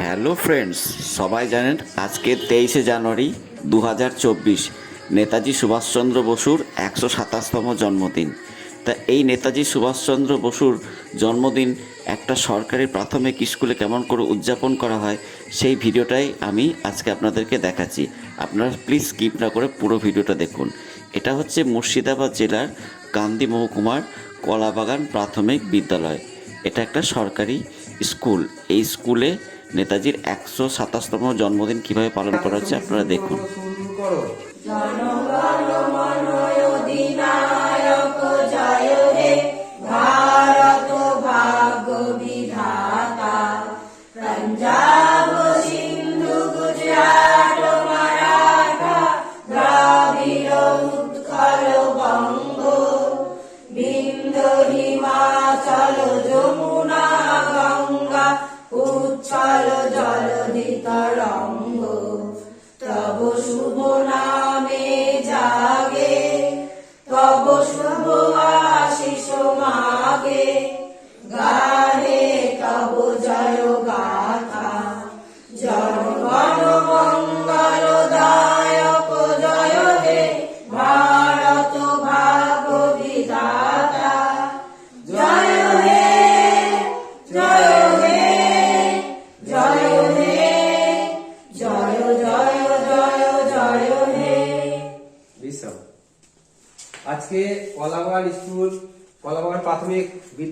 Hello friends, সবাই জানেন আজকে তেইশে জানুয়ারি দু হাজার চব্বিশ, নেতাজি সুভাষচন্দ্র বসুর একশো সাতাশতম জন্মদিন। তা এই নেতাজি সুভাষচন্দ্র বসুর জন্মদিন একটা সরকারি প্রাথমিক স্কুলে কেমন করে উদযাপন করা হয়, সেই ভিডিওটাই আমি আজকে আপনাদেরকে দেখাচ্ছি। আপনারা প্লিজ স্কিপ না করে পুরো ভিডিওটা দেখুন। এটা হচ্ছে মুর্শিদাবাদ জেলার কান্দি মহকুমার কলাবাগান প্রাথমিক বিদ্যালয়। এটা একটা সরকারি স্কুল। এই স্কুলে নেতাজির একশো সাতাশতম জন্মদিন কীভাবে পালন করা হচ্ছে আপনারা দেখুন।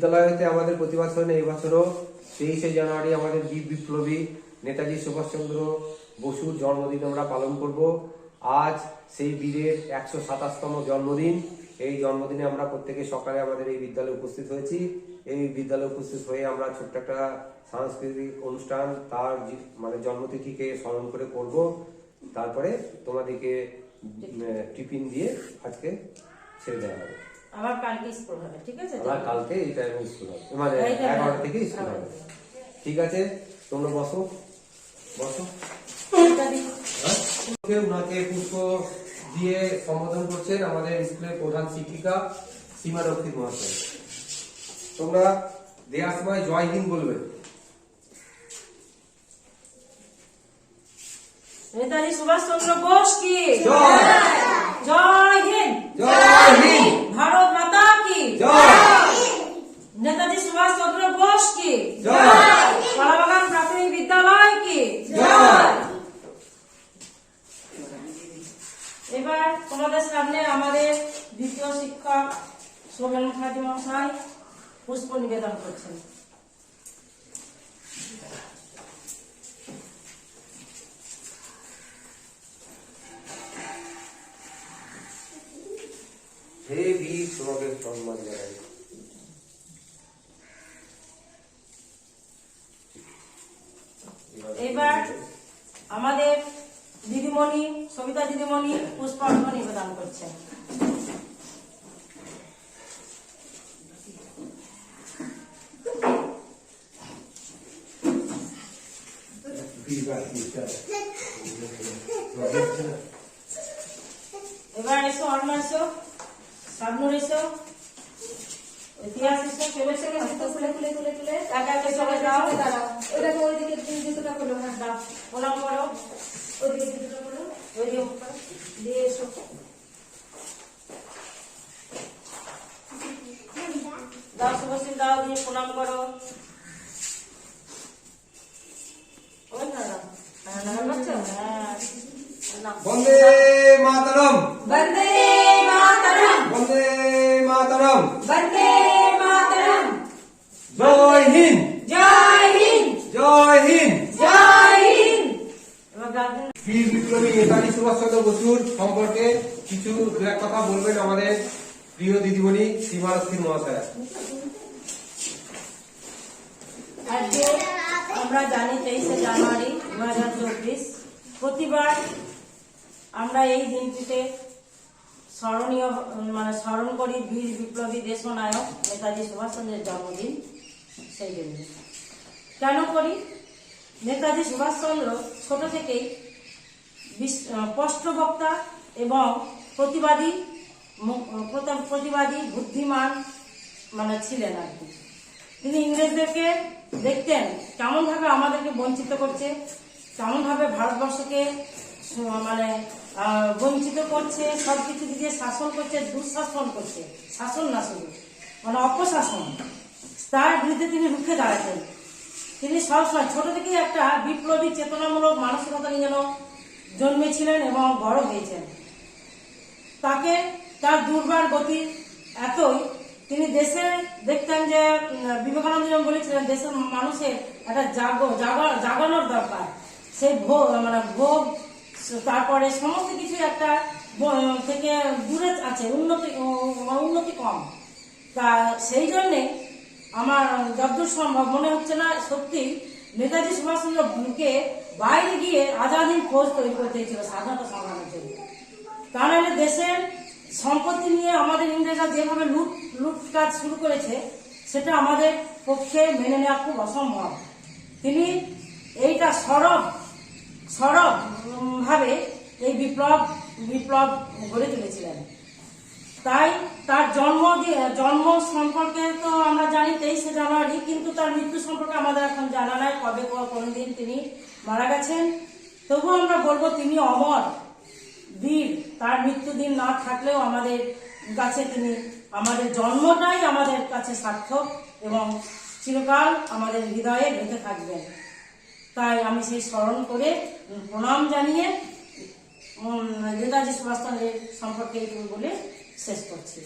বিদ্যালয় হতে আমাদের প্রতি বছর এই বছরও তেইশে জানুয়ারি আমাদের বীর বিপ্লবী নেতাজি সুভাষচন্দ্র বসুর জন্মদিন আমরা পালন করব। আজ সেই বীরের একশো সাতাশতম জন্মদিন। এই জন্মদিনে আমরা প্রত্যেকে সকালে আমাদের এই বিদ্যালয়ে উপস্থিত হয়েছি। এই বিদ্যালয়ে উপস্থিত হয়ে আমরা ছোট্ট একটা সাংস্কৃতিক অনুষ্ঠান তার মানে জন্মতিথিকে স্মরণ করে করব। তারপরে তোমাদেরকে টিফিন দিয়ে আজকে ছেড়ে দেওয়া হবে। আবার কালকে স্কুল হবে ঠিক আছে? আবার কালকে এই টাইমে স্কুল হবে। মানে এগারোটা থেকে স্কুল হবে। ঠিক আছে? তোমরা বসো। বসো। ওকে ওনাকে পুষ্প দিয়ে সম্বোধন করছেন আমাদের স্কুলের প্রধান শিক্ষিকা সীমা রক্ষিত মহাশয়। তোমরা দেওয়ার সময় জয় হিন্দ বলবে। নেতাজি সুভাষ চন্দ্র বোস কি? জয়! জয় হিন্দ! জয় হিন্দ! ভারত মাতা কি? নেতাজি সুভাষ চন্দ্র বোস কি? কলাবাগান প্রাথমিক বিদ্যালয় কি? এবার তোমাদের সামনে আমাদের দ্বিতীয় শিক্ষক সোমেন মুখার্জী মহাশয় পুষ্প নিবেদন করছেন। তোমাকে সম্মান জানাই। এবার আমাদের দিদিমণি সবিতা দিদিমণি পুষ্পার্ঘ নিবেদন করছেন। এবার এসো ইতিহাস এসো চলে চলে খুলে খুলে খুলে চলে যাও ওটাকে ওইদিকে জুতোটা করল হ্যাঁ দাও। প্রণাম করো। ওইদিকে জুতোটা ওই। দিয়ে এসো। বীর বিপ্লবী নেতাজি সুভাষচন্দ্র বসুর সম্পর্কে কিছু দু এক কথা বলবেন আমাদের প্রিয় দিদিমণি সীমারক্ষী মহাশয়। আজকে আমরা জানি তেইশে জানুয়ারি দু হাজার চব্বিশ। প্রতিবার আমরা এই দিনটিতে স্মরণীয় মানে স্মরণ করি বীর বিপ্লবী দেশনায়ক নেতাজি সুভাষচন্দ্রের জন্মদিন সেই দিন কেন করি? নেতাজি সুভাষচন্দ্র ছোট থেকেই স্পষ্টবক্তা এবং প্রতিবাদী প্রতিবাদী, বুদ্ধিমান মানে ছিলেন আর কি। তিনি ইংরেজদেরকে দেখতেন কেমন ভাবে আমাদেরকে বঞ্চিত করছে কেমন ভাবে ভারতবর্ষকে মানে বঞ্চিত করছে সব কিছু দিয়ে শাসন করছে, দুঃশাসন করছে, শাসন না শুধু মানে অপশাসন। তার বিরুদ্ধে তিনি রুখে দাঁড়াতেন। তিনি সবসময় ছোট থেকেই একটা বিপ্লবী, চেতনামূলক মানসিকতা নিয়ে যেন জন্মেছিলেন এবং বড় হয়েছেন। তাকে, তার দুর্বার গতি এতই, তিনি দেশে দেখতেন যে বিবেকানন্দ যেমন বলেছিলেন, দেশের মানুষের একটা জাগ, জাগা- জাগানোর দরকার। সেই ভোগ মানে ভোগ, তারপরে সমস্ত কিছু একটা থেকে দূরে আছে, উন্নতি উন্নতি কম। তা সেই জন্যে আমার যতদূর সম্ভব, মনে হচ্ছে না সত্যি নেতাজি সুভাষচন্দ্রকে বাইরে গিয়ে আজাদিন ফৌজ তৈরি করতে হয়েছিল স্বাধীনতা সংগ্রামের জন্য। তা নাহলে দেশের সম্পত্তি নিয়ে আমাদের ইংরেজরা যেভাবে লুট লুট কাজ শুরু করেছে, সেটা আমাদের পক্ষে মেনে নেওয়া খুব অসম্ভব। তিনি এইটা সরব সরব ভাবে এই বিপ্লব বিপ্লব গড়ে তুলেছিলেন। তাই তার জন্ম সম্পর্কে তো আমরা জানি তেইশে জানুয়ারি, কিন্তু তার মৃত্যু সম্পর্কে আমাদের এখন জানা নাই কবে কোনদিন তিনি মারা গেছেন। তবুও আমরা বলব তিনি অমর, বীর। তার মৃত্যুদিন না থাকলেও আমাদের কাছে তিনি, আমাদের জন্মটাই আমাদের কাছে সার্থক এবং চিরকাল আমাদের হৃদয়ে বেঁধে থাকবেন। তাই আমি সেই স্মরণ করে প্রণাম জানিয়ে নেতাজি সুভাষচন্দ্রের সম্পর্কে বলে শেষ করছি।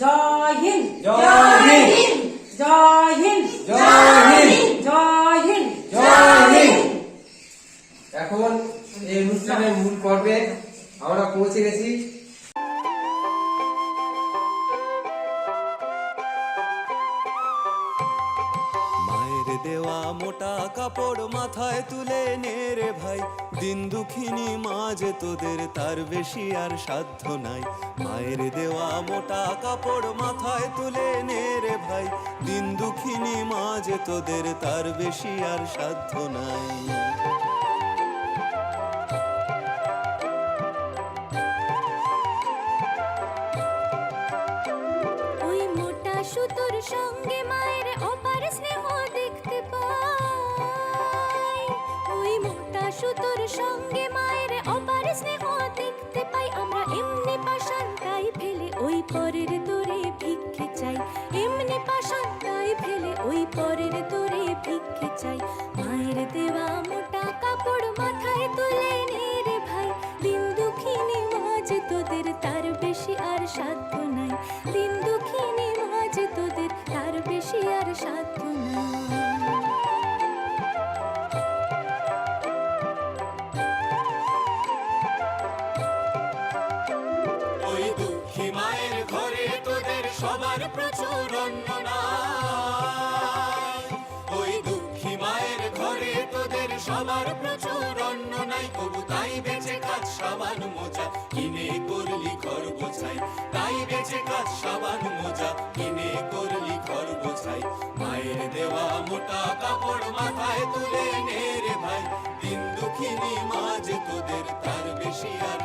জয় হিন্দ জয় হিন্দ। জয় হিন্দ জয় হিন্দ। জয় হিন্দ জয় হিন্দ। এখন এই অনুষ্ঠানের মূল পর্বে আমরা পৌঁছে গেছি। মায়ের দেওয়া মোটা কাপড় মাথায় তুলে নে রে ভাই। দিন দুঃখিনী মাঝে তোদের তার বেশি আর সাধ্য নাই। মায়ের দেওয়া মোটা কাপড় মাথায় তুলে নে রে ভাই। দিন দুঃখিনী মাঝে তোদের তার বেশি আর সাধ্য নাই। সঙ্গে মায়ের অপার স্নেহ দেখতে পাই। আমরা এমনি পাষাণটাই ফেলে ওই পরের তোরে ভিক্ষে চাই। এমনি পাষাণটাই ফেলে ওই পরের তোরে ভিক্ষে চাই। মায়ের দেওয়া মোটা কাপড় মাথায় প্রচুর অন্ন নাই। ওই দুঃখী মায়ের ঘরে তোদের সবার প্রচুর অন্ন নাই। তবু তাই বেঁচে কাজ, সাবান মোজা কিনে করলি ঘর বোঝাই তাই বেঁচে কাজ, সাবান মোজা কিনে করলি ঘর বোঝাই মায়ের দেওয়া মোটা কাপড় মাথায় তুলে নে রে ভাই। দিন দুঃখিনী মাঝে তোদের তার বেশি আর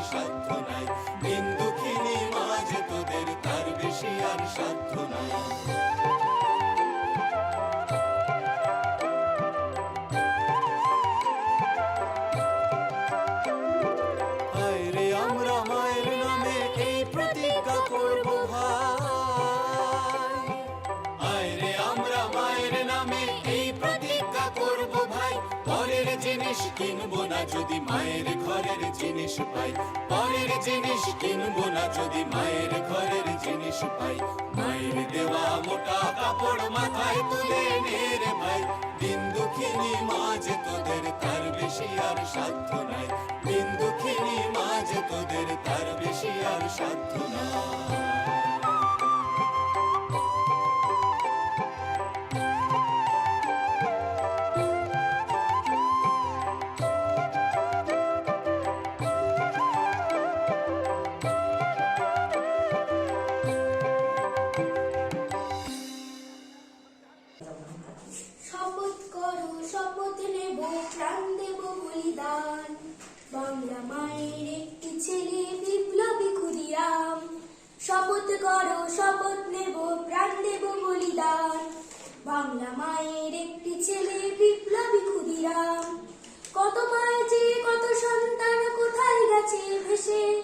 আর সাধ্য নাই। জিনিস কিনবো না যদি মায়ের ঘরের জিনিস পাই। পরের জিনিস কিনবো না যদি মায়ের ঘরের জিনিস পাই। মায়ের দেওয়া মোটা কাপড় মাথায় তুলে নে রে ভাই। দিন দুঃখিনী মাঝে তোদের তার বেশি আর সাধ্য নাই। দিন দুঃখিনী মাঝে তোদের তার বেশি আর সাধ্য নাই। বাংলা মায়ের একটি ছেলে বিপ্লবী ক্ষুদিরাম। কত মায়ের যে, কত সন্তান কোথায় গেছে ভেসে?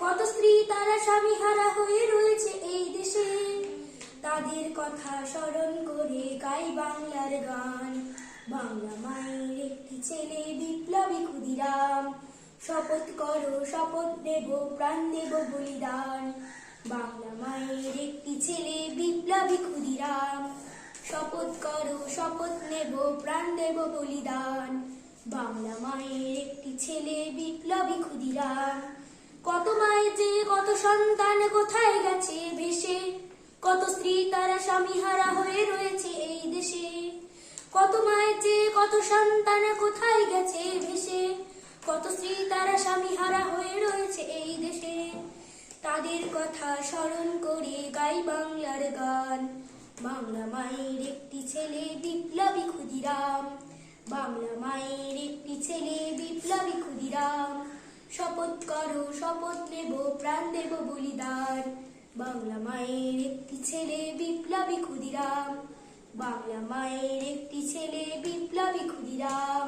কত স্ত্রী তারা স্বামী হারা হয়ে রয়েছে এই দেশে? তাদের কথা স্মরণ করে গাই বাংলার গান। বাংলা মায়ের একটি ছেলে বিপ্লবী ক্ষুদিরাম। শপথ করো, শপথ নেব প্রাণ দেব বলিদান। বাংলা মায়ের একটি ছেলে বিপ্লবী ক্ষুদিরাম। শপথ করো, শপথ নেব, প্রাণ দেব বলিদান। বাংলা মায়ের একটি ছেলে বিপ্লবী ক্ষুদিরাম। কত মায়ের যে, কত সন্তান কোথায় গেছে ভেসে? কত স্ত্রী তারা স্বামী হারা হয়ে রয়েছে এই দেশে? কত মায়ের যে, কত সন্তান কোথায় গেছে ভেসে? কত স্ত্রী তারা স্বামী হারা হয়ে রয়েছে এই দেশে? তাদের কথা স্মরণ করে গাই বাংলার গান। বাংলা মায়ের একটি ছেলে বিপ্লবী ক্ষুদিরাম। বাংলা মায়ের একটি ছেলে বিপ্লবী ক্ষুদিরাম। শপথ করো, শপথ নেব, প্রাণ দেব বলিদান। বাংলা মায়ের একটি ছেলে বিপ্লবী ক্ষুদিরাম। বাংলা মায়ের একটি ছেলে বিপ্লবী ক্ষুদিরাম।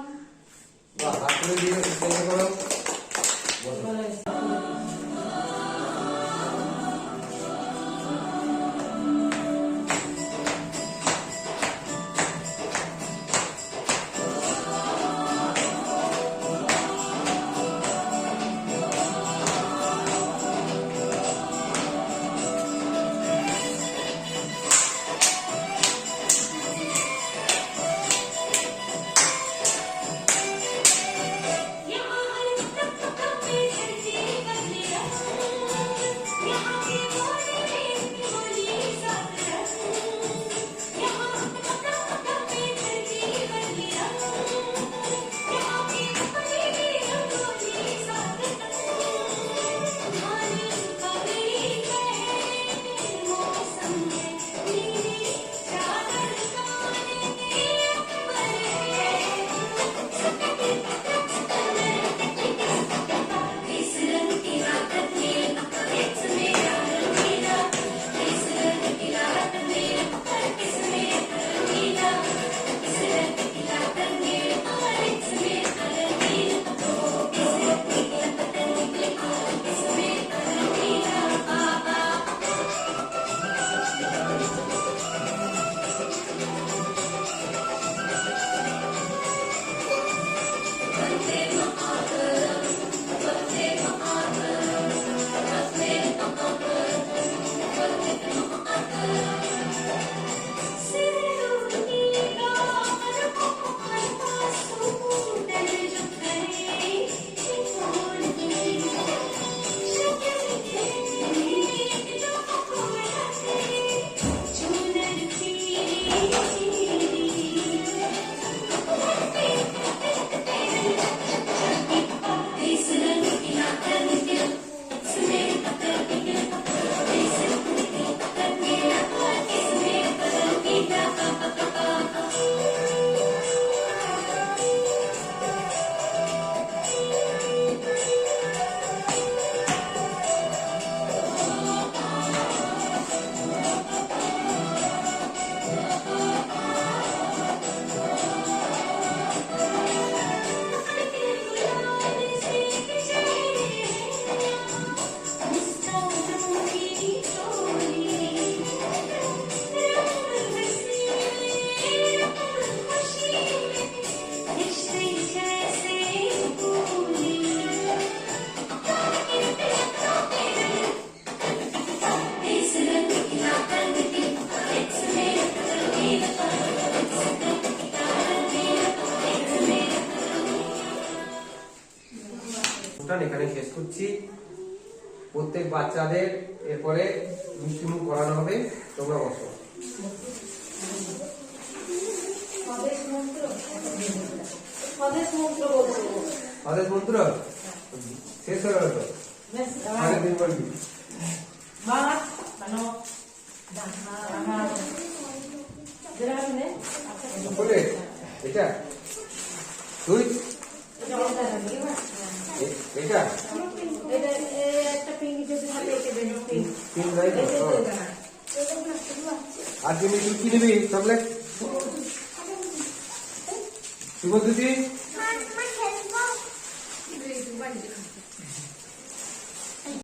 এখানে শেষ করছি। প্রত্যেক বাচ্চাদের এরপরে মিষ্টিমুখ করানো হবে। তোমরা বসো। স্বদেশ মন্ত্র। শেষ হয়ে গেল তো? এটা? তুই এটা অর্ডার হবে কি এ- এটা এটা এ একটা পিঙ্কি যদি থাকে একে দেন পিঙ্ক তিন নাই তো?